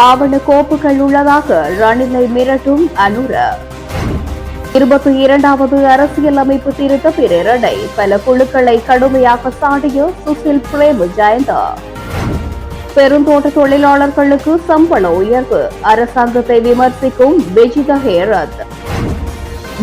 ஆவண கோப்புகள் உள்ளதாக ரணிலை மிரட்டும் அனுர. இருபத்தி இரண்டாவது அரசியலமைப்பு திருத்த பிரேரணை. பல குழுக்களை கடுமையாக சாடிய சுசில் பிரேம ஜெயந்தா. பெருந்தோட்ட தொழிலாளர்களுக்கு சம்பள உயர்வு. அரசாங்கத்தை விமர்சிக்கும் விஜித ஹேரத்.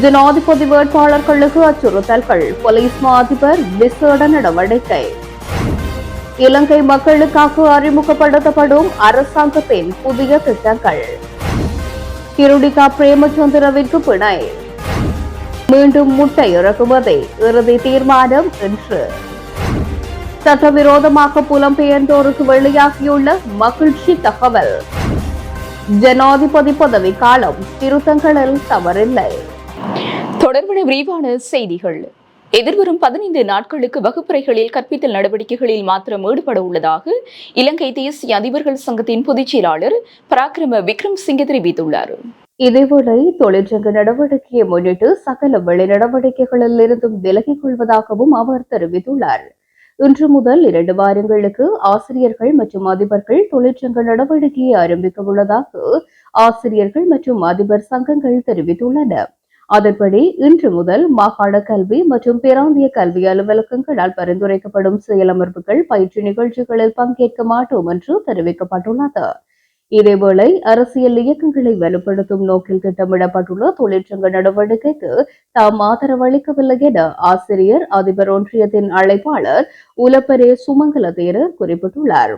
ஜனாதிபதி வேட்பாளர்களுக்கு அச்சுறுத்தல்கள். போலீஸ் மா அதிபர் விசேட நடவடிக்கை. இலங்கை மக்களுக்காக அறிமுகப்படுத்தப்படும் அரசாங்கத்தின் புதிய திட்டங்கள். கிருடிகா பிரேமச்சந்திரவிற்கு பிணை. மீண்டும் முட்டை இறக்குமதி இறுதி தீர்மானம் இன்று. சட்டவிரோதமாக புலம்பெயர்ந்தோருக்கு வெளியாகியுள்ள மகிழ்ச்சி தகவல். ஜனாதிபதி பதவி காலம் திருத்தங்களில் தவறில்லை. தொடர்பான விரிவான செய்திகள். எதிர்வரும் பதினைந்து நாட்களுக்கு வகுப்பறைகளில் கற்பித்தல் நடவடிக்கைகளில் மாத்திரம் ஈடுபட உள்ளதாக இலங்கை தேசிய அதிபர்கள் சங்கத்தின் பொதுச் செயலாளர் பராக்கிரம விக்ரம் சிங்க தெரிவித்துள்ளார். இதேவேளை தொழிற்சங்க நடவடிக்கையை முன்னிட்டு சகல வெளி நடவடிக்கைகளில் இருந்தும் விலகிக் கொள்வதாகவும் அவர் தெரிவித்துள்ளார். இன்று முதல் இரண்டு வாரங்களுக்கு ஆசிரியர்கள் மற்றும் அதிபர்கள் தொழிற்சங்க நடவடிக்கையை ஆரம்பிக்க உள்ளதாக ஆசிரியர்கள் மற்றும் அதிபர் சங்கங்கள் தெரிவித்துள்ளன. அதன்படி இன்று முதல் மாகாண கல்வி மற்றும் பிராந்திய கல்வி அலுவலகங்களால் பரிந்துரைக்கப்படும் செயலமர்வுகள் பயிற்சி நிகழ்ச்சிகளில் பங்கேற்க மாட்டோம் என்று தெரிவிக்கப்பட்டுள்ளது. இதேவேளை அரசியல் இயக்கங்களை வலுப்படுத்தும் நோக்கில் திட்டமிடப்பட்டுள்ள தொழிற்சங்க நடவடிக்கைக்கு தாம் ஆதரவளிக்கவில்லை என ஆசிரியர் அதிபர் ஒன்றியத்தின் அழைப்பாளர் உலப்பரே சுமங்கல தேரர் குறிப்பிட்டுள்ளார்.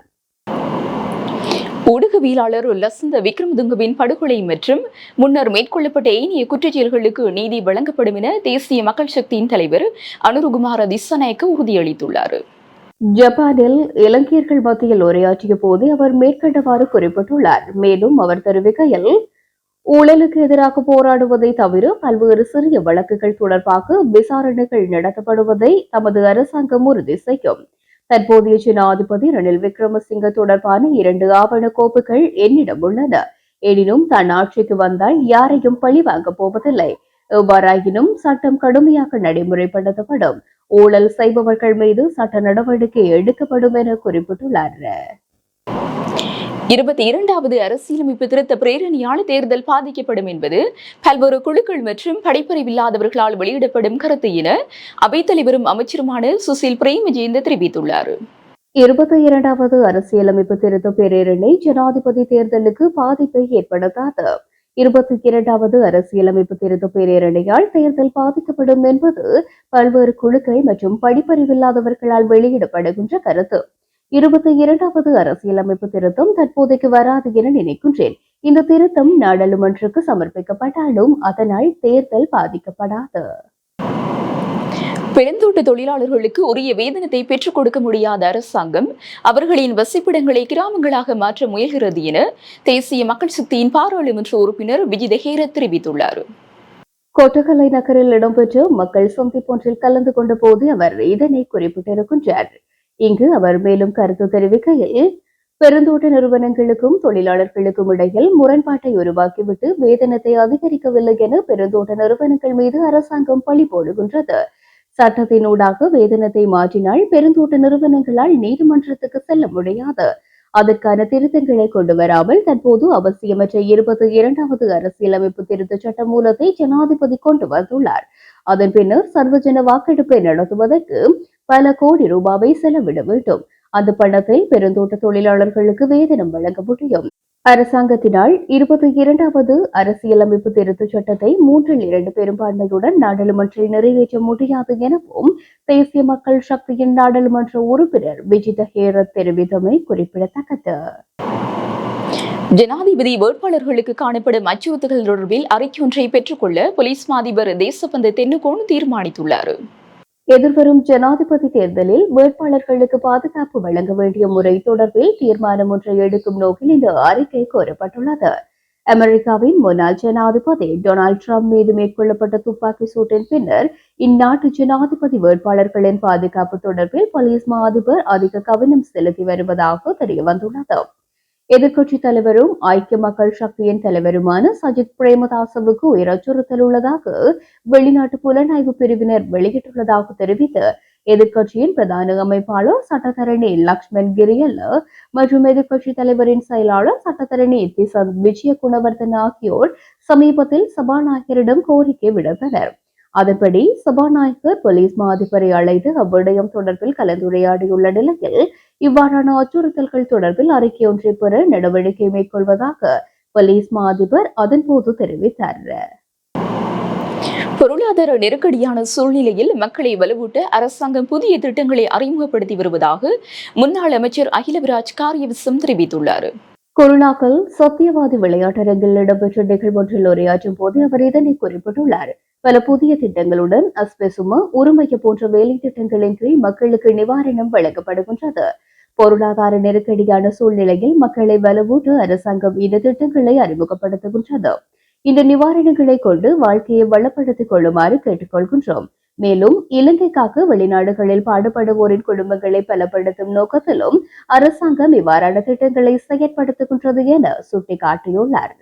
ஊடகவியலாளர் லசந்த விக்ரமதுங்கவின் படுகொலை மற்றும் முன்னர் மேற்கொள்ளப்பட்ட ஏனைய குற்றச்செயல்களுக்கு நீதி வழங்கப்படும் என தேசிய மக்கள் சக்தியின் தலைவர் அனுருகுமார திசநாயக்க உறுதியளித்துள்ளார். ஜப்பானில் இலங்கையர்கள் மத்தியில் உரையாற்றிய போது அவர் மேற்கண்டவாறு குறிப்பிட்டுள்ளார். மேலும் அவர் தெரிவிக்கையில் ஊழலுக்கு எதிராக போராடுவதை தவிர பல்வேறு சிறிய வழக்குகள் தொடர்பாக விசாரணைகள் நடத்தப்படுவதை தமது அரசாங்கம் உறுதி செய்யும். தற்போதைய ஜனாதிபதி ரணில் விக்ரமசிங்க தொடர்பான இரண்டு ஆவண கோப்புகள் என்னிடம் உள்ளன. எனினும் தன் ஆட்சிக்கு வந்தால் யாரையும் பழி வாங்கப் போவதில்லை. எவ்வாறாயினும் சட்டம் கடுமையாக நடைமுறைப்படுத்தப்படும். ஊழல் செய்பவர்கள் மீது சட்ட நடவடிக்கை எடுக்கப்படும் என குறிப்பிட்டுள்ளார். இருபத்தி இரண்டாவது அரசியலமைப்பு திருத்த பிரேரணியால் தேர்தல் பாதிக்கப்படும் என்பது பல்வேறு குழுக்கள் மற்றும் படிப்பறிவில்லாதவர்களால் வெளியிடப்படும் கருத்து என அவைத்தலைவரும் அமைச்சருமான சுசில் பிரேமஜேந்த தெரிவித்துள்ளார். இருபத்தி இரண்டாவது அரசியலமைப்பு திருத்த பிரேரணை ஜனாதிபதி தேர்தலுக்கு பாதிப்பை ஏற்படுத்தாது. இருபத்தி இரண்டாவது அரசியலமைப்பு திருத்த பேரணியால் தேர்தல் பாதிக்கப்படும் என்பது பல்வேறு குழுக்கள் மற்றும் படிப்பறிவில்லாதவர்களால் வெளியிடப்படுகின்ற கருத்து. இருபத்தி இரண்டாவது அரசியலமைப்பு திருத்தம் தற்போதைக்கு வராது என நினைக்கின்றேன். இந்த திருத்தம் நாடாளுமன்றக்கு சமர்ப்பிக்கப்பட்டாலும் அதனால் தேர்தல் பாதிக்கப்படாது. பெருந்தோட்ட தொழிலாளர்களுக்கு உரிய வேதனத்தை பெற்றுக் கொடுக்க முடியாத அரசாங்கம் அவர்களின் வசிப்பிடங்களை கிராமங்களாக மாற்ற முயல்கிறது என தேசிய மக்கள் சக்தியின் பாராளுமன்ற உறுப்பினர் விஜித ஹேரத் தெரிவித்துள்ளார். கொட்டகலை நகரில் இடம்பெற்ற மக்கள் சந்திப்பொன்றில் கலந்து கொண்ட போது அவர் இதனை குறிப்பிட்டிருக்கின்றார். இங்கு அவர் மேலும் கருத்து தெரிவிக்கையில் பெருந்தோட்ட நிறுவனங்களுக்கும் தொழிலாளர்களுக்கும் இடையில் முரண்பாட்டை உருவாக்கிவிட்டு வேதனத்தை அதிகரிக்கவில்லை என பெருந்தோட்ட நிறுவனங்கள் மீது அரசாங்கம் பழி போடுகின்றது. சட்டத்தினூடாக வேதனத்தை மாற்றினால் பெருந்தோட்ட நிறுவனங்களால் நீதிமன்றத்துக்கு செல்ல முடியாது. அதற்கான திருத்தங்களை கொண்டு வராமல் தற்போது அவசியமற்ற இருபத்தி இரண்டாவது அரசியலமைப்பு திருத்த சட்ட மூலத்தை ஜனாதிபதி கொண்டு வந்துள்ளார். அதன் பின்னர் சர்வஜன வாக்கெடுப்பை நடத்துவதற்கு பல கோடி ரூபாவை செலவிட வேண்டும். அந்த பணத்தை பெருந்தோட்ட தொழிலாளர்களுக்கு வேதனம் வழங்க முடியும். அரசாங்கத்தினால் இருபத்தி இரண்டாவது அரசியலமைப்பு திருத்தச் சட்டத்தை மூன்றில் இரண்டு பெரும்பான்மையுடன் நாடாளுமன்றில் நிறைவேற்ற முடியாது எனவும் தேசிய மக்கள் சக்தியின் நாடாளுமன்ற உறுப்பினர் விஜித ஹேரத் தெரிவித்தமை குறிப்பிடத்தக்கது. ஜனாதிபதி வேட்பாளர்களுக்கு காணப்படும் அச்சுறுத்தல்கள் தொடர்பில் அறிக்கை ஒன்றை பெற்றுக்கொள்ள போலீஸ் மாதிபர் தேசபந்து தென்னுகோன் தீர்மானித்துள்ளார். எதிர்வரும் ஜனாதிபதி தேர்தலில் வேட்பாளர்களுக்கு பாதுகாப்பு வழங்க வேண்டிய முறை தொடர்பில் தீர்மானம் ஒன்றை எடுக்கும் நோக்கில் இந்த அறிக்கை கோரப்பட்டுள்ளது. அமெரிக்காவின் முன்னாள் ஜனாதிபதி டொனால்ட் ட்ரம்ப் மீது மேற்கொள்ளப்பட்ட துப்பாக்கி சூட்டின் பின்னர் இந்நாட்டு ஜனாதிபதி வேட்பாளர்களின் பாதுகாப்பு தொடர்பில் போலீஸ் மா அதிபர் அதிக கவனம் செலுத்தி வருவதாக தெரியவந்துள்ளது. எதிர்க்கட்சித் தலைவரும் ஐக்கிய மக்கள் சக்தியின் தலைவருமான சஜித் பிரேமதாசவுக்கு உயர் அச்சுறுத்தல் உள்ளதாக வெளிநாட்டு புலனாய்வு பிரிவினர் வெளியிட்டுள்ளதாக தெரிவித்து எதிர்க்கட்சியின் பிரதான அமைப்பாளர் சட்டத்தரணி லக்ஷ்மண் கிரியல் மற்றும் எதிர்க்கட்சி தலைவரின் செயலாளர் சட்டத்தரணி திசந்த் விஜய குணவர்தன் ஆகியோர் சமீபத்தில் சபாநாயகரிடம் கோரிக்கை விடுத்தனர். அதன்படி சபாநாயகர் போலீஸ் மாதிபரை அழைத்து அவ்விடயம் தொடர்பில் கலந்துரையாடியுள்ள நிலையில் இவ்வாறான அச்சுறுத்தல்கள் தொடர்பில் அறிக்கை ஒன்றை பெற நடவடிக்கை மேற்கொள்வதாக போலீஸ் மா அதிபர் அதன்போது தெரிவித்தார். பொருளாதார நெருக்கடியான சூழ்நிலையில் மக்களை வலுவூட்ட அரசாங்கம் புதிய திட்டங்களை அறிமுகப்படுத்தி வருவதாக முன்னாள் அமைச்சர் அகிலவிராஜ் காரியவிசம் தெரிவித்துள்ளார். கொரோனாக்கள் சத்தியவாதி விளையாட்டரங்கில் இடம்பெற்ற நிகழ்வொன்றில் உரையாற்றும் போது அவர் இதனை குறிப்பிட்டுள்ளார். பல புதிய திட்டங்களுடன் அஸ்பெசுமா உரிமைய போன்ற வேலை திட்டங்களின் கீழ் மக்களுக்கு நிவாரணம் வழங்கப்படுகின்றது. பொருளாதார நெருக்கடியான சூழ்நிலையில் மக்களை வலுவூட்டு அரசாங்கம் இந்த திட்டங்களை அறிமுகப்படுத்துகின்றது. இந்த நிவாரணங்களை கொண்டு வாழ்க்கையை வளப்படுத்திக் கொள்ளுமாறு கேட்டுக்கொள்கின்றோம். மேலும் இலங்கைக்காக வெளிநாடுகளில் பாடுபடுவோரின் குடும்பங்களை பலப்படுத்தும் நோக்கத்திலும் அரசாங்கம் இவ்வாறான திட்டங்களை செயற்படுத்துகின்றது என சுட்டிக்காட்டியுள்ளார்.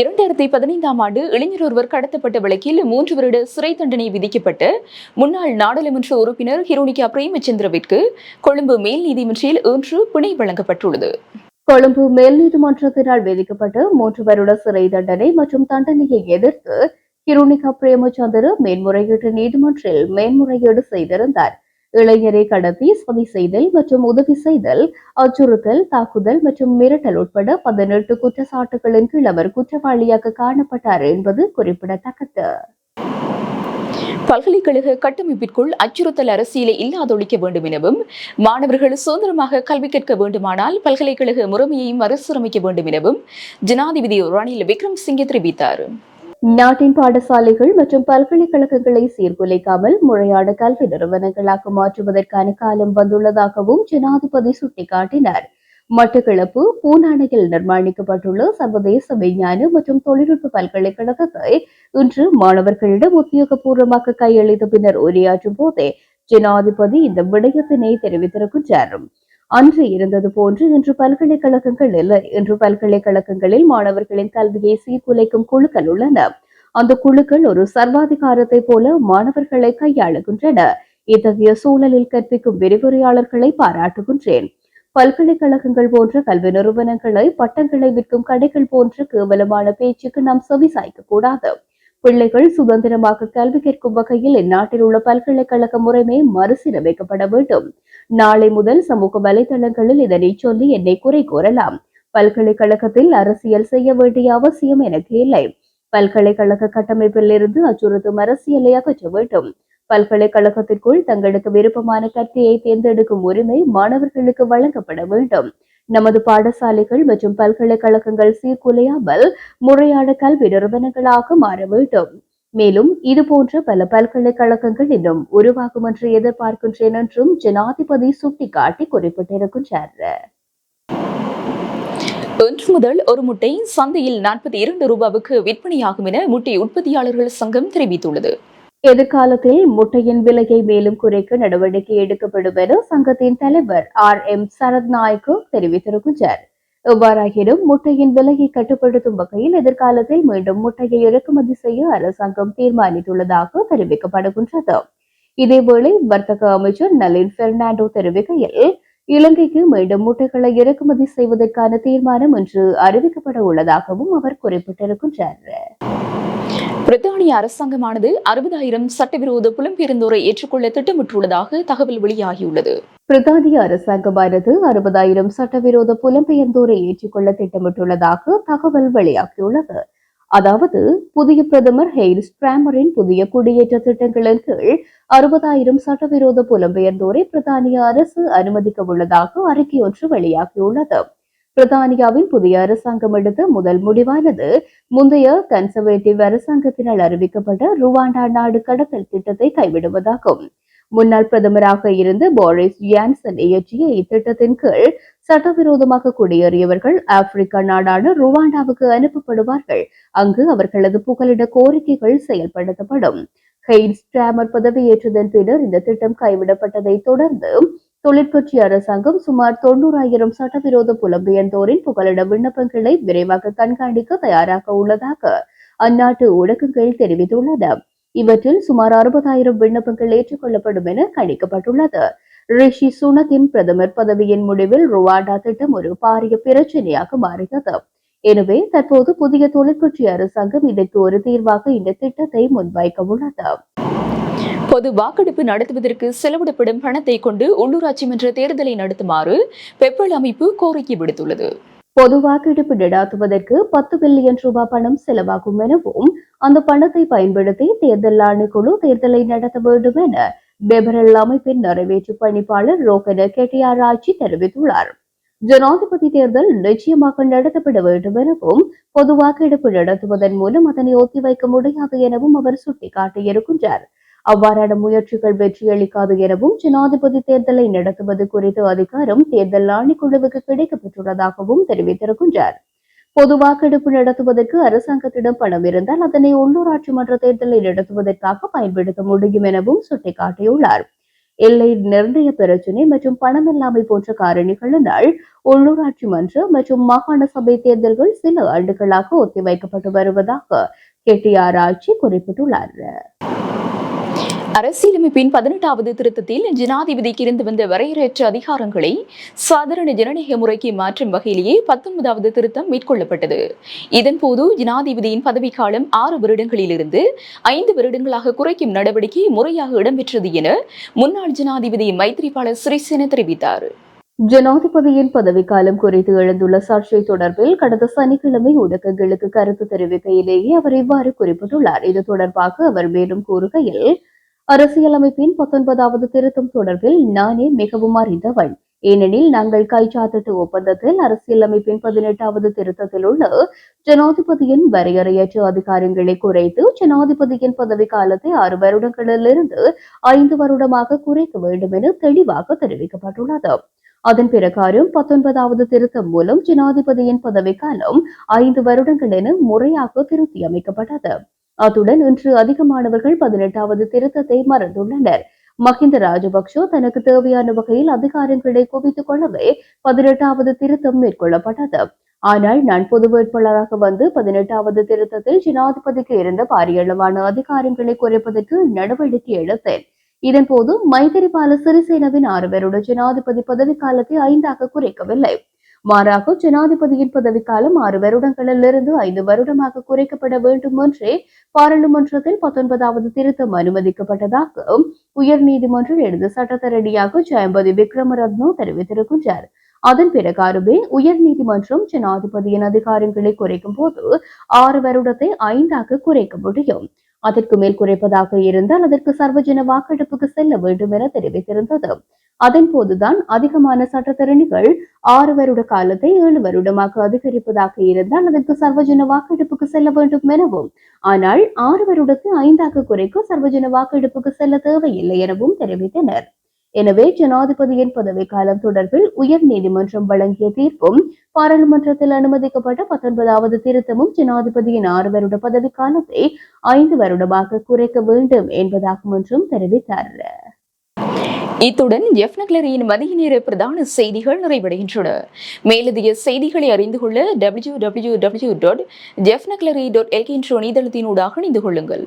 இரண்டாயிரத்தி பதினைந்தாம் ஆண்டு இளைஞர் ஒருவர் கடத்தப்பட்ட வழக்கில் மூன்று வருட சிறை தண்டனை விதிக்கப்பட்ட முன்னாள் நாடாளுமன்ற உறுப்பினர் ஹிரோனிகா பிரேமச்சந்திரவிற்கு கொழும்பு மேல் நீதிமன்றில் இன்று பிணை வழங்கப்பட்டுள்ளது. கொழும்பு மேல் நீதிமன்றத்தினால் விதிக்கப்பட்ட மூன்று வருட சிறை தண்டனை மற்றும் தண்டனையை எதிர்த்து கிருணிகா பிரேமச்சந்திர மேன்முறையீட்டு நீதிமன்றில் மேன்முறையீடு செய்திருந்தார். இளைஞரை கடத்தி சதி செய்தல் மற்றும் உதவி செய்தல் அச்சுறுத்தல் தாக்குதல் மற்றும் மிரட்டல் உட்பட பதினெட்டு குற்றச்சாட்டுகளின் கீழ் அவர் குற்றவாளியாக காணப்பட்டார் என்பது குறிப்பிடத்தக்கது. பல்கலைக்கழக கட்டமைப்பிற்குள் அச்சுறுத்தல் அரசியலை இல்லாதொழிக்க வேண்டும் எனவும் மாணவர்கள் சுதந்திரமாக கல்வி கற்க வேண்டுமானால் பல்கலைக்கழக முறைமையையும் மறுசீரமைக்க வேண்டும் எனவும் ஜனாதிபதி ரணில் விக்ரம்சிங்கே தெரிவித்தார். நாட்டின் பாடசாலைகள் மற்றும் பல்கலைக்கழகங்களை சீர்குலைக்காமல் முறையான கல்வி நிறுவனங்களாக மாற்றுவதற்கான காலம் வந்துள்ளதாகவும் ஜனாதிபதி சுட்டிக்காட்டினார். மட்டக்களப்பு பூனானையில் நிர்மாணிக்கப்பட்டுள்ள சர்வதேச விஞ்ஞான மற்றும் தொழில்நுட்ப பல்கலைக்கழகத்தை இன்று மாணவர்களிடம் உத்தியோகபூர்வமாக கையளித்த பின்னர் உரையாற்றும் போதே ஜனாதிபதி இந்த விடயத்தினை தெரிவித்திருக்கின்றார். அன்று இருந்தது போன்று இன்று பல்கலைக்கழகங்கள் இல்லை. இன்று பல்கலைக்கழகங்களில் மாணவர்களின் கல்வியை சீர்குலைக்கும் குழுக்கள் உள்ளன. அந்த குழுக்கள் ஒரு சர்வாதிகாரத்தை போல மாணவர்களை கையாளுகின்றன. இத்தகைய சூழலில் கற்பிக்கும் விரிவுரையாளர்களை பாராட்டுகின்றேன். பல்கலைக்கழகங்கள் போன்ற கல்வி நிறுவனங்களை பட்டங்களை விற்கும் கடைகள் போன்ற கேவலமான பேச்சுக்கு நாம் செவிசாய்க்க கூடாது. பிள்ளைகள் சுதந்திரமாக கல்வி கேட்கும் வகையில் இந்நாட்டில் உள்ள பல்கலைக்கழக முறைமை மறுசீரமைக்கப்பட வேண்டும். நாளை முதல் சமூக வலைதளங்களில் இதனை சொல்லி என்னை குறை கூறலாம். பல்கலைக்கழகத்தில் அரசியல் செய்ய வேண்டிய அவசியம் எனக்கு இல்லை. பல்கலைக்கழக கட்டமைப்பில் இருந்து அச்சுறுத்தும் அரசியலை அகற்ற வேண்டும். பல்கலைக்கழகத்திற்குள் தங்களுக்கு விருப்பமான கட்சியை தேர்ந்தெடுக்கும் உரிமை மாணவர்களுக்கு வழங்கப்பட வேண்டும். நமது பாடசாலைகள் மற்றும் பல்கலைக்கழகங்கள் சீர்குலையாமல் முறையான கல்வி நிறுவனங்களாக மாற வேண்டும். மேலும் இது போன்ற பல பல்கலைக்கழகங்கள் இன்னும் உருவாகும் என்று எதிர்பார்க்கின்றேன் என்றும் ஜனாதிபதி சுட்டிக்காட்டி குறிப்பிட்டிருக்கின்றார். இன்று முதல் ஒரு முட்டை சந்தையில் நாற்பத்தி இரண்டு ரூபாவுக்கு விற்பனையாகும் என முட்டை உற்பத்தியாளர்கள் சங்கம் தெரிவித்துள்ளது. எதிர்காலத்தில் முட்டையின் விலையை மேலும் குறைக்க நடவடிக்கை எடுக்கப்படும் என சங்கத்தின் தலைவர் ஆர். எம். சரத் நாயக்கு தெரிவித்திருக்கின்றார் எவ்வாறாயினும் முட்டையின் விலையை கட்டுப்படுத்தும் வகையில் எதிர்காலத்தில் மீண்டும் முட்டையை இறக்குமதி செய்ய அரசாங்கம் தீர்மானித்துள்ளதாக தெரிவிக்கப்படுகின்றது. இதேவேளை வர்த்தக அமைச்சர் நளின் பெர்னாண்டோ தெரிவிக்கையில் இலங்கைக்கு மீண்டும் முட்டைகளை இறக்குமதி செய்வதற்கான தீர்மானம் இன்று அறிவிக்கப்பட உள்ளதாகவும் அவர் குறிப்பிட்டிருக்கின்றார். பிரித்தானிய அரசாங்கமானது அறுபதாயிரம் சட்டவிரோத புலம்பெயர்ந்தோரை ஏற்றுக்கொள்ள திட்டமிட்டுள்ளதாக தகவல் வெளியாகியுள்ளது. பிரித்தானிய அரசாங்கமானது அறுபதாயிரம் சட்டவிரோத புலம்பெயர்ந்தோரை ஏற்றுக்கொள்ள திட்டமிட்டுள்ளதாக தகவல் வெளியாகியுள்ளது. அதாவது புதிய பிரதமர் ஹெய்ர் ஸ்ட்ராமரின் புதிய குடியேற்ற திட்டங்களின் கீழ் அறுபதாயிரம் சட்டவிரோத புலம்பெயர்ந்தோரை பிரித்தானிய அரசு அனுமதிக்க உள்ளதாக அறிக்கை ஒன்று வெளியாகியுள்ளது. பிரித்தானியாவின் புதிய அரசாங்கம் எடுத்த முதல் முடிவானது முந்தைய கன்சர்வேட்டிவ் அரசாங்கத்தினால் அறிவிக்கப்பட்ட ருவாண்டா நாடு கடத்தல் திட்டத்தை கைவிடுவதாகும். முன்னாள் பிரதமராக இருந்த போரிஸ் யான்சன் இயற்றிய இத்திட்டத்தின் கீழ் சட்டவிரோதமாக குடியேறியவர்கள் ஆப்பிரிக்க நாடான ருவாண்டாவுக்கு அனுப்பப்படுவார்கள். அங்கு அவர்களது புகலிட கோரிக்கைகள் செயல்படுத்தப்படும். ஹெய்ட் ஸ்டாமர் பதவியேற்றதன் பின்னர் இந்த திட்டம் கைவிடப்பட்டதை தொடர்ந்து தொழிற்கட்சி அரசாங்கம் சுமார் தொண்ணூறாயிரம் சட்டவிரோத புலம்பெயர்ந்தோரின் புகலிட விண்ணப்பங்களை விரைவாக கண்காணிக்க தயாராக உள்ளதாக அந்நாட்டு ஊடகங்கள் தெரிவித்துள்ளன. இவற்றில் சுமார் அறுபதாயிரம் விண்ணப்பங்கள் ஏற்றுக்கொள்ளப்படும் என கணிக்கப்பட்டுள்ளது. ரிஷி சுனக்கின் பிரதமர் பதவியின் முடிவில் ருவாண்டா திட்டம் ஒரு பாரிய பிரச்சனையாக மாறியது. எனவே தற்போது புதிய தொழிற்கட்சி அரசாங்கம் இதற்கு ஒரு தீர்வாக இந்த திட்டத்தை முன்வைக்க உள்ளது. பொது வாக்கெடுப்பு நடத்துவதற்கு செலவிடப்படும் பணத்தை கொண்டு உள்ளூராட்சி மன்ற தேர்தலை நடத்துமாறு பெப்பல் அமைப்பு கோரிக்கை விடுத்துள்ளது. பொது வாக்கெடுப்பு நடாத்துவதற்கு பத்து பில்லியன் ரூபாய் பணம் செலவாகும் எனவும் அந்த பணத்தை பயன்படுத்தி தேர்தல் ஆணைக்குழு தேர்தலை நடத்த வேண்டும் என பெபரல் அமைப்பின் நிறைவேற்று பணிப்பாளர் ரோகன கெட்டியாராய்ச்சி தெரிவித்துள்ளார். ஜனாதிபதி தேர்தல் நிச்சயமாக நடத்தப்பட வேண்டும் எனவும் பொது வாக்கெடுப்பு நடத்துவதன் மூலம் அதனை ஒத்திவைக்க முடியாது எனவும் அவர் சுட்டிக்காட்டியிருக்கின்றார். அவ்வாறான முயற்சிகள் வெற்றியளிக்காது எனவும் ஜனாதிபதி தேர்தலை நடத்துவது குறித்த அதிகாரம் தேர்தல் ஆணைக்குழுவுக்கு கிடைக்கப்பெற்றுள்ளதாகவும் தெரிவித்திருக்கின்றார். பொது வாக்கெடுப்பு நடத்துவதற்கு அரசாங்கத்திடம் பணம் இருந்தால் அதனை உள்ளூராட்சி மன்ற தேர்தலை நடத்துவதற்காக பயன்படுத்த முடியும் எனவும் சுட்டிக்காட்டியுள்ளார். எல்லை நிர்ணய பிரச்சினை மற்றும் பணமில்லாமை போன்ற காரணிகளினால் உள்ளூராட்சி மன்ற மற்றும் மாகாண சபை தேர்தல்கள் சில ஆண்டுகளாக ஒத்திவைக்கப்பட்டு வருவதாக கே டி ஆர் ஆட்சி குறிப்பிட்டுள்ளார். அரசியலமைப்பின் பதினெட்டாவது திருத்தத்தில் ஜனாதிபதிக்கு இருந்து வந்த வரையறையற்ற அதிகாரங்களை சாதாரண ஜனநாயக முறைக்கு மாற்றும் வகையிலேயே பத்தொன்பதாவது திருத்தம் மேற்கொள்ளப்பட்டது. இதன்போது ஜனாதிபதியின் பதவிக்காலம் ஆறு வருடங்களிலிருந்து ஐந்து வருடங்களாக குறைக்கும் நடவடிக்கை முறையாக இடம்பெற்றது என முன்னாள் ஜனாதிபதி மைத்ரிபால சிறிசேன தெரிவித்தார். ஜனாதிபதியின் பதவிக்காலம் குறித்து எழுந்துள்ள சர்ச்சை தொடர்பில் கடந்த சனிக்கிழமை ஊடகங்களுக்கு கருத்து தெரிவிக்கையிலேயே அவர் இவ்வாறு குறிப்பிட்டுள்ளார். இது தொடர்பாக அவர் மேலும் கூறுகையில் அரசியலமைப்பின் பத்தொன்பதாவது திருத்தம் தொடர்பில் நானே மிகவும் அறிந்தவன் ஏனெனில் நாங்கள் கைச்சாத்திட்டு ஒப்பந்தத்தில் அரசியலமைப்பின் பதினெட்டாவது திருத்தத்தில் உள்ள ஜனாதிபதியின் வரையறையற்ற அதிகாரங்களை குறைத்து ஜனாதிபதியின் பதவி காலத்தை ஆறு வருடங்களிலிருந்து ஐந்து வருடமாக குறைக்க வேண்டும் என தெளிவாக தெரிவிக்கப்பட்டுள்ளது. அதன் பிரகாரம் பத்தொன்பதாவது திருத்தம் மூலம் ஜனாதிபதியின் பதவிக்காலம் ஐந்து வருடங்கள் என முறையாக திருத்தி அமைக்கப்பட்டது. அத்துடன் இன்று அதிகமானவர்கள் பதினெட்டாவது திருத்தத்தை மறந்துள்ளனர். மஹிந்த ராஜபக்ஷ தனக்கு தேவையான வகையில் அதிகாரங்களை குவித்துக் கொள்ளவே பதினெட்டாவது திருத்தம் மேற்கொள்ளப்பட்டது. ஆனால் நான் பொது வேட்பாளராக வந்து பதினெட்டாவது திருத்தத்தில் ஜனாதிபதிக்கு இருந்த பாரியளவான அதிகாரங்களை குறைப்பதற்கு நடவடிக்கை எடுத்தேன். இதன்போது மைத்திரிபால சிறிசேனவின் ஆறு வருட ஜனாதிபதி பதவிக்காலத்தை ஐந்தாக குறைக்கவில்லை. மாறாக ஜனாதிபதியின் பதவிக்காலம் ஆறு வருடங்களிலிருந்து ஐந்து வருடமாக குறைக்கப்பட வேண்டும் என்றே பாராளுமன்றத்தில் பத்தொன்பதாவது திருத்தம் அனுமதிக்கப்பட்டதாக உயர் நீதிமன்றம் எழுந்த சட்டத்தரடியாக ஜெயம்பதி விக்ரமரத்னோ தெரிவித்திருக்கின்றார். அதன் பிரகாரமே உயர் நீதிமன்றம் ஜனாதிபதியின் அதிகாரங்களை குறைக்கும் போது ஆறு வருடத்தை ஐந்தாக குறைக்க முடியும். அதற்கு மேல் குறைப்பதாக இருந்தால் அதற்கு சர்வஜன வாக்கெடுப்புக்கு செல்ல வேண்டும் என தெரிவித்திருந்தது. அதன் போதுதான் அதிகமான சட்டத்தரணிகள் ஆறு வருட காலத்தை ஏழு வருடமாக அதிகரிப்பதாக இருந்தால் அதற்கு சர்வஜன வாக்கெடுப்புக்கு செல்ல வேண்டும் எனவும் ஆனால் ஆறு வருடத்தை ஐந்தாக குறைக்க சர்வஜன வாக்கெடுப்புக்கு செல்ல தேவையில்லை எனவும் தெரிவித்தனர். எனவே ஜனாதிபதியின் பதவிக்காலம் தொடர்பில் உயர் நீதிமன்றம் வழங்கிய தீர்ப்பும் பாராளுமன்றத்தில் அனுமதிக்கப்பட்ட பத்தொன்பதாவது திருத்தமும் ஜனாதிபதியின் ஆறு வருட பதவிக்காலத்தை ஐந்து வருடமாக குறைக்க வேண்டும் என்பதாகும் என்றும் தெரிவித்தார். இத்துடன் எஃப் நக்லரியின் மதிய நேர பிரதான செய்திகள் நிறைவடைகின்றன. மேலதிக செய்திகளை அறிந்து கொள்ள டபிள்யூ டபிள்யூ டபிள்யூ டாட் ஜெஃப் நக்லரி டாட் எல்கே என்ற இணையதளத்தினூடாக இணைந்து கொள்ளுங்கள்.